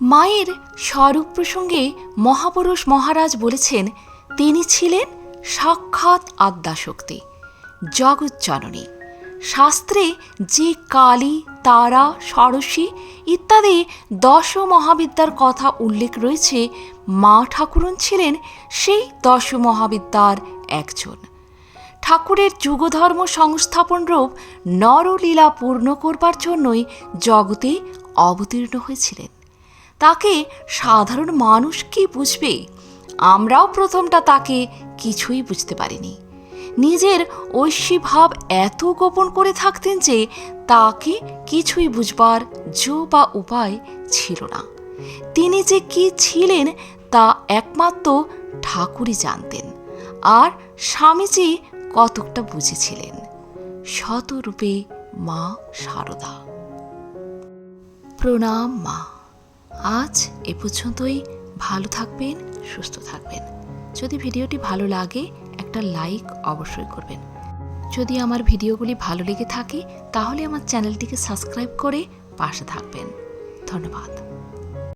মায়ের স্বরূপ প্রসঙ্গে মহাপুরুষ মহারাজ বলেছেন, তিনি ছিলেন সাক্ষাৎ আদ্যাশক্তি জগজ্জননী শাস্ত্রে যে কালী, তারা, ষড়শী ইত্যাদি দশ মহাবিদ্যার কথা উল্লেখ রয়েছে, মা ঠাকুরন ছিলেন সেই দশ মহাবিদ্যার একজন। ঠাকুরের যুগধর্ম সংস্থাপন রূপ নরলীলা পূর্ণ করবার জন্যই জগতে অবতীর্ণ হয়েছিলেন। তাকে সাধারণ মানুষ কি বুঝবে? আমরাও প্রথমটা তাকে কিছুই বুঝতে পারিনি। নিজের ঐশী ভাব এত গোপন করে থাকতেন যে তাকে কিছুই বুঝবার জো বা উপায় ছিল না। তিনি যে কি ছিলেন তা একমাত্র ঠাকুরই জানতেন আর স্বামীজি কতকটা বুঝেছিলেন। শতরূপে মা শারদা প্রণাম মা। আজ এ পর্যন্তই। ভালো থাকবেন, সুস্থ থাকবেন। যদি ভিডিওটি ভালো লাগে, একটা লাইক অবশ্যই করবেন। যদি আমার ভিডিওগুলি ভালো লেগে থাকে, তাহলে আমার চ্যানেলটিকে সাবস্ক্রাইব করে পাশে থাকবেন। ধন্যবাদ।